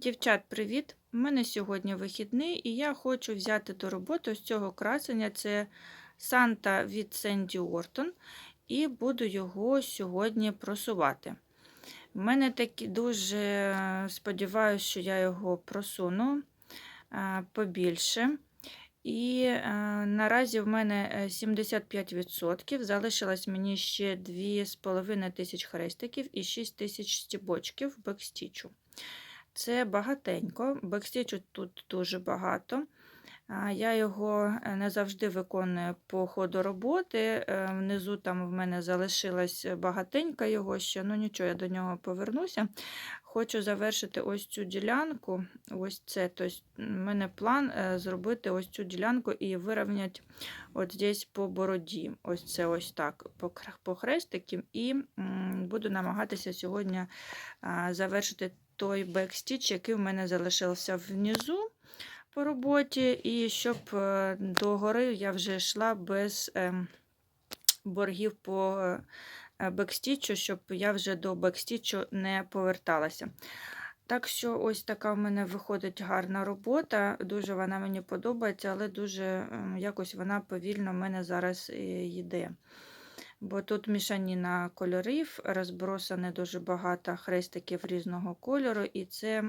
Дівчат, привіт! У мене сьогодні вихідний, і я хочу взяти до роботи з цього красення. Це Санта від Сенді Ортон, і буду його сьогодні просувати. У мене такі дуже сподіваюся, що я його просуну е, побільше. І е, наразі в мене е, 75%. Залишилось мені ще 2,5 тисяч хрестиків і 6 тисяч стібочків бекстічу. Це багатенько, бекстічу тут дуже багато. Я його е, не завжди виконую по ходу роботи. Е, Внизу там в мене залишилось багатенько його ще, ну нічого, я до нього повернуся. Хочу завершити ось цю ділянку. Ось це. Тобто, у мене план е, зробити ось цю ділянку і вирівняти от здесь по бороді. Ось це ось так, по хрестикам. І буду намагатися сьогодні завершити той бекстіч, який в мене залишився внизу по роботі, і щоб е, до гори я вже йшла без ем, боргів по е, бекстічу, щоб я вже до бекстічу не поверталася. Так що ось така в мене виходить гарна робота. Дуже вона мені подобається, але дуже ем, якось вона повільно в мене зараз е, йде. Бо тут мішаніна кольорів, розбросане дуже багато хрестиків різного кольору, і це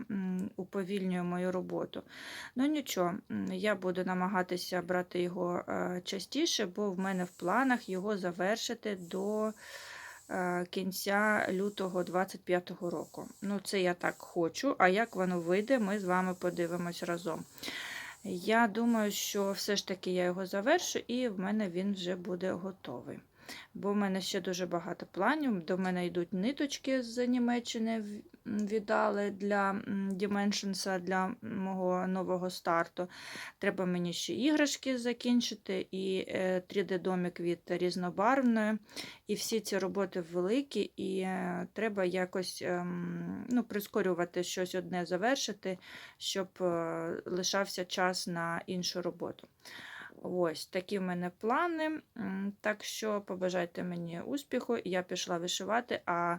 уповільнює мою роботу. Ну нічого, я буду намагатися брати його е, частіше, бо в мене в планах його завершити до е, кінця лютого 25-го року. Ну, це я так хочу, а як воно вийде, ми з вами подивимось разом. Я думаю, що все ж таки я його завершу, і в мене він вже буде готовий. Бо в мене ще дуже багато планів. До мене йдуть ниточки з Німеччини віддали для Dimensions, для мого нового старту. Треба мені ще іграшки закінчити, і 3D-домик від різнобарвної. І всі ці роботи великі, і е, треба якось ем, ну, прискорювати щось одне завершити, щоб е, лишався час на іншу роботу. Ось такі в мене плани. Так що побажайте мені успіху. Я пішла вишивати. А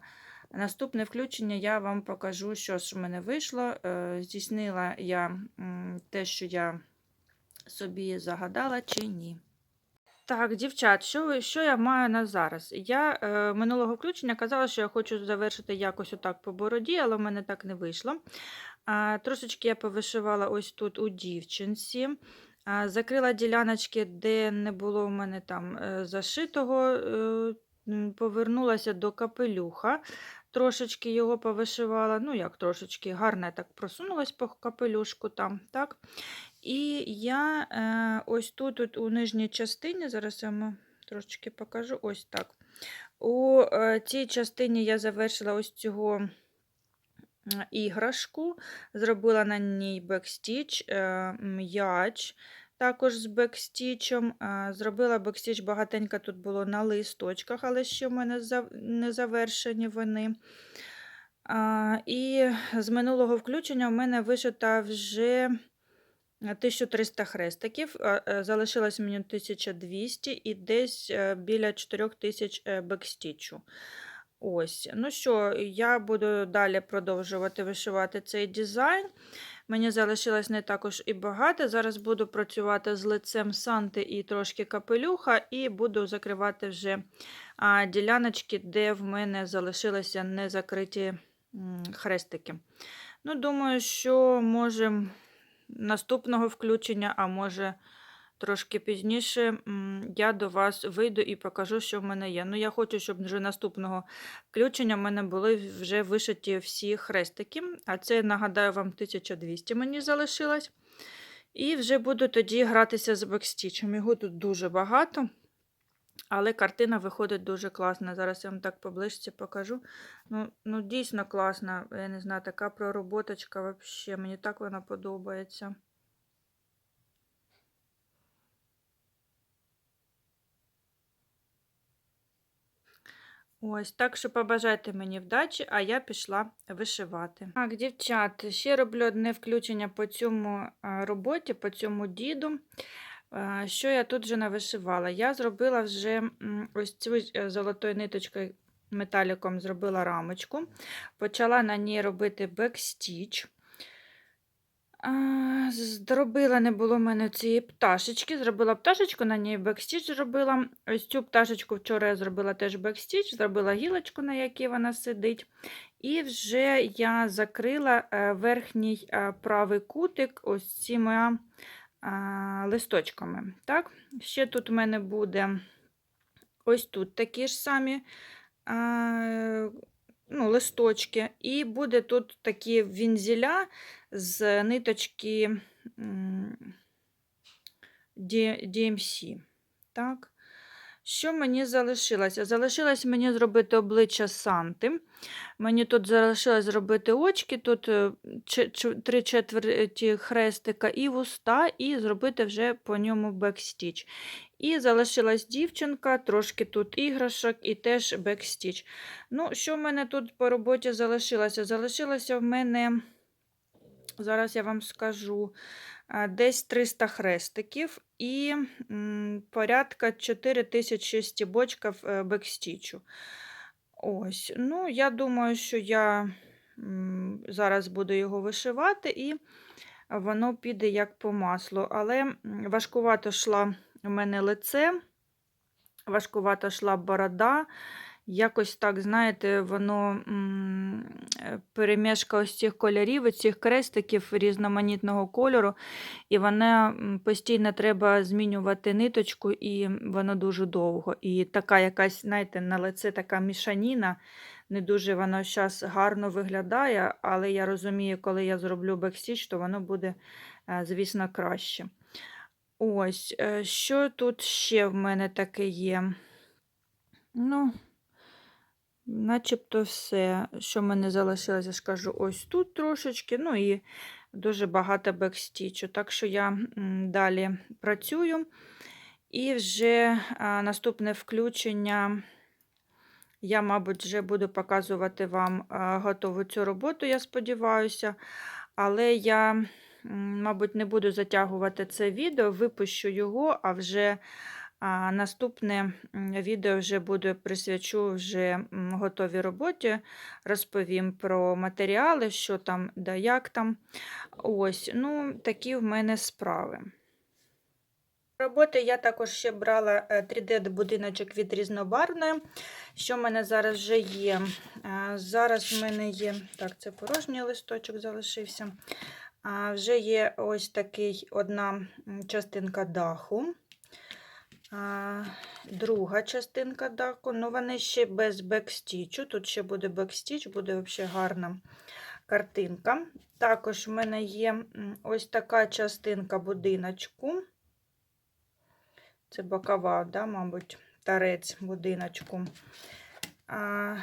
наступне включення я вам покажу, що ж в мене вийшло. Е, Здійснила я те, що я собі загадала, чи ні. Так, дівчат, що, що я маю на зараз? Я е, минулого включення казала, що я хочу завершити якось отак по бороді, але в мене так не вийшло. А, трошечки я повишивала ось тут у дівчинці. Закрила діляночки, де не було в мене там е, зашитого, е, повернулася до капелюха. Трошечки його повишивала. Ну, як трошечки, гарно я так просунулась по капелюшку там. так. І я е, ось тут от у нижній частині, зараз я вам трошечки покажу, ось так. У цій частині я завершила ось цього іграшку, зробила на ній бекстіч, е, м'яч. Також з бекстічем. е, Зробила бекстіч багатенько тут було на листочках, але ще в мене не завершені вони. І з минулого включення в мене вишита вже 1300 хрестиків, е, залишилось мені 1200 і десь біля 4000 е, бекстічу. Ось. Ну що, я буду далі продовжувати вишивати цей дизайн. Мені залишилось не також і багато. Зараз буду працювати з лицем Санти і трошки капелюха, і буду закривати вже а, діляночки, де в мене залишилися незакриті хрестики. Ну, думаю, що може наступного включення, а може трошки пізніше, я до вас вийду і покажу, що в мене є. Ну, я хочу, щоб вже наступного включення в мене були вже вишиті всі хрестики. А це, нагадаю, вам 1200 мені залишилось. І вже буду тоді гратися з бекстічем. Його тут дуже багато. Але картина виходить дуже класна. Зараз я вам так поближче покажу. Ну, ну дійсно класна. Я не знаю, така пророботочка вообще. Мені так вона подобається. Ось, так що побажайте мені вдачі, а я пішла вишивати. Так, дівчат, ще роблю одне включення по цьому роботі, по цьому діду. Що я тут вже навишивала? Я зробила вже ось цю е, золотою ниточкою металіком зробила рамочку, почала на ній робити бекстіч. Зробила, не було в мене цієї пташечки. Зробила пташечку, на ній бекстіч зробила. Ось цю пташечку вчора я зробила теж бекстіч, зробила гілочку, на якій вона сидить. І вже я закрила е, верхній е, правий кутик ось цими листочками. Так? Ще тут у мене буде ось тут такі ж самі ну, листочки, і буде тут такі вінзіля з ниточки DMC. Так. Що мені залишилося? Залишилось мені зробити обличчя Санти. Мені тут залишилось зробити очки, тут е, три четверті хрестика і вуста, і зробити вже по ньому бекстіч. І залишилась дівчинка, трошки тут іграшок і теж бекстіч. Ну, що в мене тут по роботі залишилося? Залишилося в мене, зараз я вам скажу, десь 300 хрестиків і порядка 4000 стібочків е, бекстічу. Ось, ну, я думаю, що я зараз буду його вишивати, і воно піде як по маслу. Але важкувато йшла у мене лице, важкувато йшла борода. Якось так, знаєте, воно е, перемішка ось цих кольорів, цих крестиків різноманітного кольору, і вона постійно треба змінювати ниточку, і воно дуже довго. І така якась, знаєте, на лице така мішаніна. Не дуже воно зараз гарно виглядає, але я розумію, коли я зроблю бекстіч, то воно буде, е, звісно, краще. Ось, е, що тут ще в мене таке є? Ну, начебто все, що в мене залишилося, я ж кажу, ось тут трошечки, ну і дуже багато бекстічу. Так що я далі працюю. І вже наступне включення. Я, мабуть, вже буду показувати вам готову цю роботу, я сподіваюся. Але я, мабуть, не буду затягувати це відео, випущу його, а вже а, наступне відео вже буде присвячу вже готовій роботі. Розповім про матеріали, що там, да як там. Ось, ну, такі в мене справи. Роботи я також ще брала 3D-будиночок від різнобарвної, що в мене зараз вже є. Е, Зараз в мене є, так, це порожній листочок залишився. Вже є ось такий одна частинка даху. Друга частинка даху. Ну, вони ще без бекстічу. Тут ще буде бекстіч, буде взагалі гарна картинка. Також в мене є ось така частинка будиночку. Це бокова, да, мабуть, тарець будиночку. А,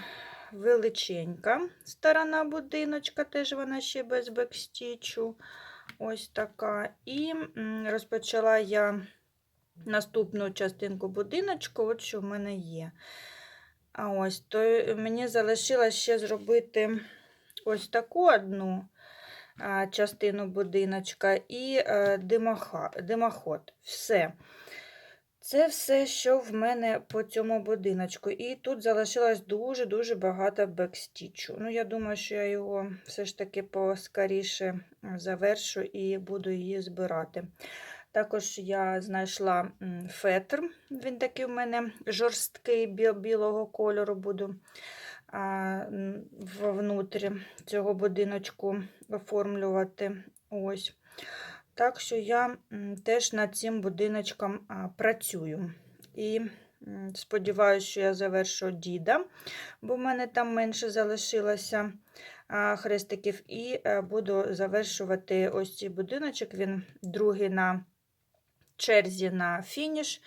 величенька сторона будиночка, теж вона ще без бекстічу. Ось така. І розпочала я наступну частинку будиночку, от що в мене є. А ось, то мені залишилось ще зробити ось таку одну частину будиночка і е, димоход. Все. Це все, що в мене по цьому будиночку. І тут залишилось дуже-дуже багато бекстічу. Ну, я думаю, що я його все ж таки поскоріше завершу і буду її збирати. Також я знайшла фетр, він такий в мене жорсткий бі- білого кольору буду внутрі цього будиночку оформлювати. Ось. Так що я теж над цим будиночком працюю. І сподіваюся, що я завершу діда, бо в мене там менше залишилося хрестиків. І е, буду завершувати ось цей будиночок. Він другий на черзі на фініш.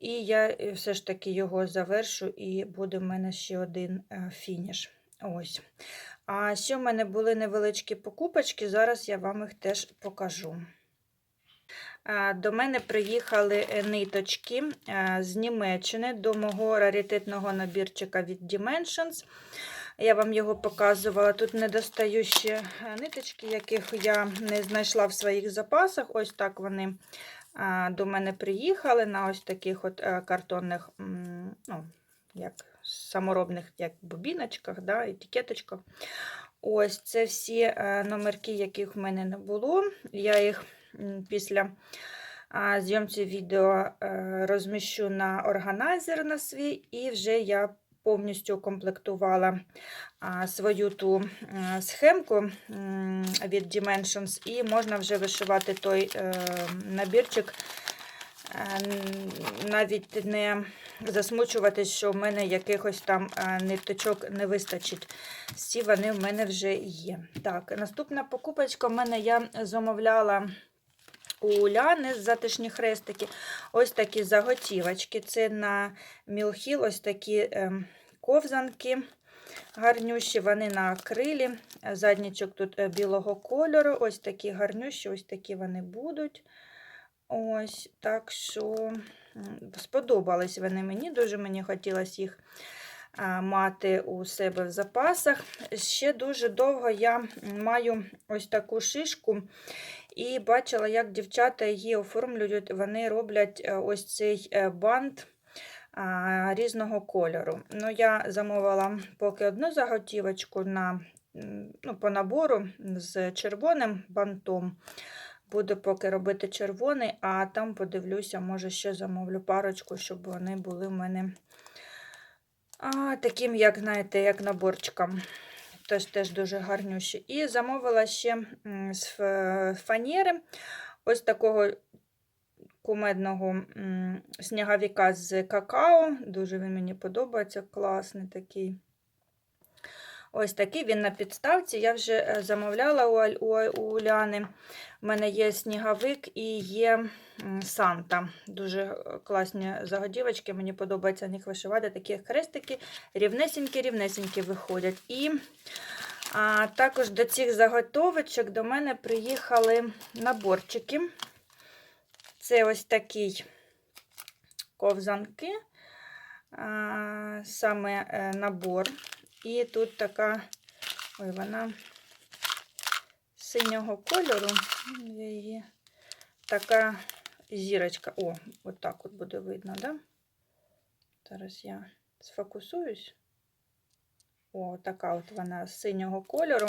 І я е, все ж таки його завершу, і буде в мене ще один е, фініш. Ось. А ще в мене були невеличкі покупочки, зараз я вам їх теж покажу. До мене приїхали е, ниточки з Німеччини до мого раритетного набірчика від Dimensions. Я вам його показувала. Тут недостаю ще ниточки, яких я не знайшла в своїх запасах. Ось так вони до мене приїхали на ось таких от е, картонних, ну, як саморобних як бубіночках, да, етикеточках. Ось це всі е, номерки, яких в мене не було. Я їх після зйомці відео е, розміщу на органайзер на свій, і вже я повністю укомплектувала свою ту схемку від Dimensions, і можна вже вишивати той е, набірчик, е, навіть не засмучуватись, що в мене якихось там е, ниточок не вистачить. Всі вони в мене вже є. Так, наступна покупочка в мене я замовляла у Уляни затишні хрестики. Ось такі заготівочки. Це на Мілхіл, ось такі ем, ковзанки. Гарнющі, вони на акрилі. Заднічок тут е, білого кольору. Ось такі гарнющі, ось такі вони будуть. Ось, так що сподобались вони мені. Дуже мені хотілося їх мати у себе в запасах. Ще дуже довго я маю ось таку шишку. І бачила, як дівчата її оформлюють. Вони роблять е, ось цей е, бант різного кольору. Ну, я замовила поки одну заготівочку на, ну, по набору з червоним бантом. Буду поки робити червоний, а там подивлюся, може ще замовлю парочку, щоб вони були в мене а, таким, як, знаєте, як наборчиком. Тож теж дуже гарнющі. І замовила ще з фанери ось такого кумедного м, сніговика з какао. Дуже він мені подобається, класний такий. Ось такий він на підставці. Я вже е, замовляла у, Уляни. У мене є сніговик і є Санта. Дуже е, класні загодівочки. Мені подобається на них вишивати. Такі хрестики рівнесенькі-рівнесенькі виходять. І а, також до цих заготовочок до мене приїхали наборчики. Це ось такий ковзанки, а, саме е, набор. І тут така, ой, вона синього кольору. Така зірочка. О, отак от буде видно, да? Зараз я сфокусуюсь. О, така от вона синього кольору.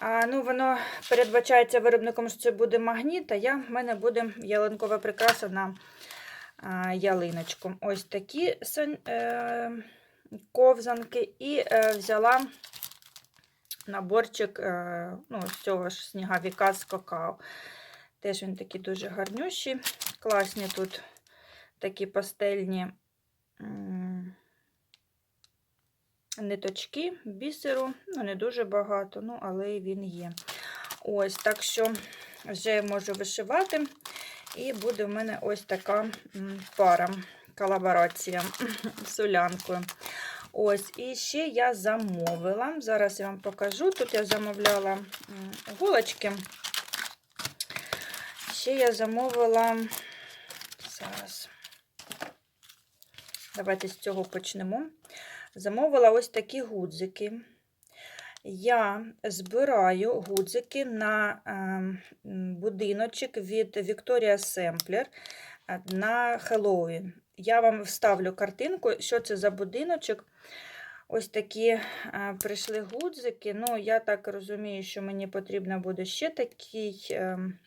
А, ну, воно передбачається виробником, що це буде магніт, а я, в мене буде ялинкова прикраса на а, ялиночку. Ось такі е, ковзанки. І е, взяла наборчик е, ну, з цього ж сніговика з какао. Теж він такий дуже гарнющий. Класні тут такі пастельні ниточки бісеру. Ну, не дуже багато, ну, але він є. Ось, так що вже можу вишивати. І буде в мене ось така пара, колаборація з улянкою. Ось, і ще я замовила. Зараз я вам покажу. Тут я замовляла голочки. Ще я замовила. Зараз. Давайте з цього почнемо. Замовила ось такі гудзики. Я збираю гудзики на ем, будиночок від Sampler е, на Хеллоуін. Я вам вставлю картинку, що це за будиночок. Ось такі е, прийшли гудзики. Ну, я так розумію, що мені потрібно буде ще такий ем,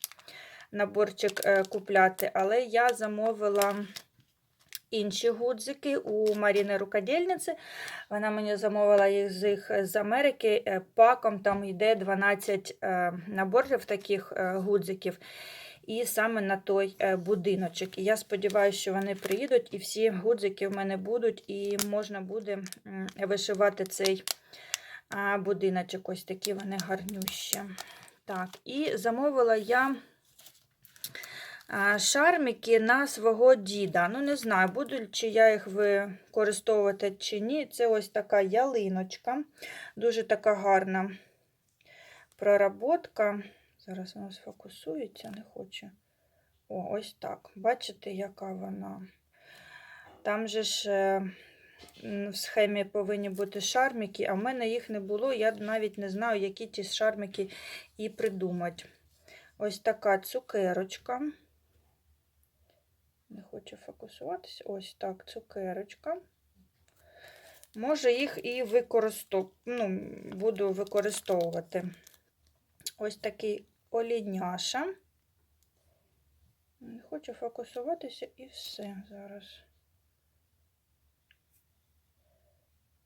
наборчик е, купляти, але я замовила інші гудзики у Маріни Рукодільниці. Вона мені замовила їх з Америки. Е, Паком там йде 12 е, наборів таких гудзиків. І саме на той будиночок. І я сподіваюся, що вони приїдуть, і всі гудзики в мене будуть, і можна буде вишивати цей будиночок. Ось такі вони гарнющі. Так, і замовила я а, шармики на свого діда. Ну, не знаю, буду чи я їх використовувати чи ні. Це ось така ялиночка. Дуже така гарна проработка. Зараз вона сфокусується, не хоче. О, ось так. Бачите, яка вона? Там же ж е, в схемі повинні бути шармики, а в мене їх не було. Я навіть не знаю, які ті шармики і придумати. Ось така цукерочка. Хочу фокусуватися. Ось так, цукерочка. може їх і використов... ну, буду використовувати. Ось такий олідняша. Хочу фокусуватися і все зараз.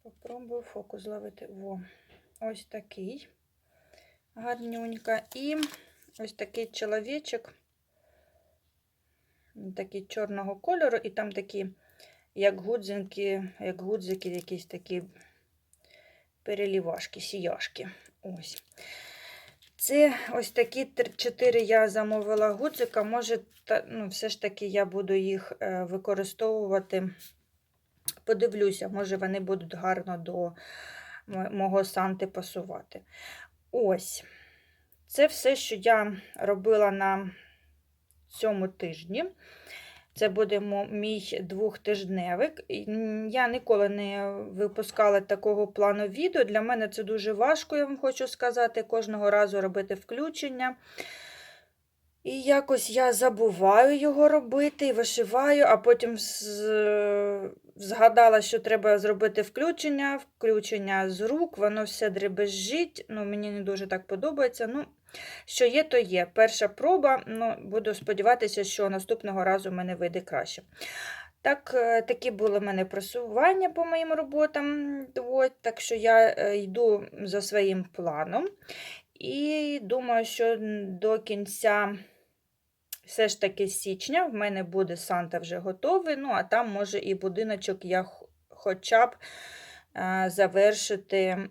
Попробую фокус зловити. Во. Ось такий гарнюнька. І ось такий чоловічок, такий чорного кольору, і там такі, як гудзинки, як гудзики, якісь такі перелівашки, сіяшки. Ось. Це ось такі 4 я замовила гудзика. Може, та, ну, все ж таки я буду їх е, використовувати. Подивлюся, може, вони будуть гарно до мого санти пасувати. Ось. Це все, що я робила на цьому тижні. Це буде мій двохтижневик. Я ніколи не випускала такого плану відео. Для мене це дуже важко, я вам хочу сказати, кожного разу робити включення. І якось я забуваю його робити і вишиваю, а потім згадала, що треба зробити включення, включення з рук, воно все дребезжить. Ну, мені не дуже так подобається. Ну, що є, то є. Перша проба, ну, буду сподіватися, що наступного разу в мене вийде краще. Так, е, такі були в мене просування по моїм роботам. От, так що я е, йду за своїм планом. І думаю, що до кінця все ж таки січня в мене буде Санта вже готовий. Ну, а там, може, і будиночок я хоча б е, завершити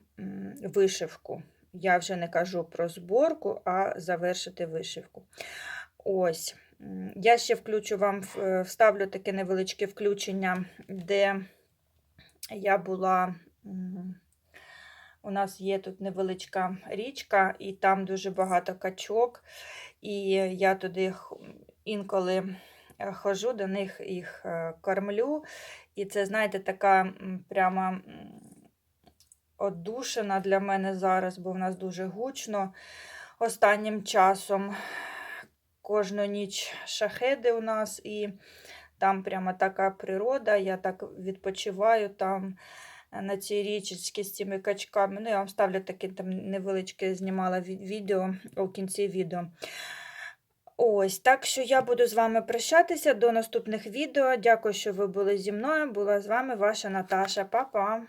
вишивку. Я вже не кажу про зборку, а завершити вишивку. Ось. Я ще включу вам, е, вставлю таке невеличке включення, де я була. У нас є тут невеличка річка, і там дуже багато качок. І я туди інколи е, ходжу, до них їх е, кормлю. І це, знаєте, така прямо одушина для мене зараз, бо в нас дуже гучно останнім часом. Кожну ніч шахеди у нас, і там прямо така природа. Я так відпочиваю там е, на цій річці з цими качками. Ну, я вам ставлю таке там невеличке знімала відео у кінці відео. Ось, так що я буду з вами прощатися до наступних відео. Дякую, що ви були зі мною. Була з вами ваша Наташа. Па-па!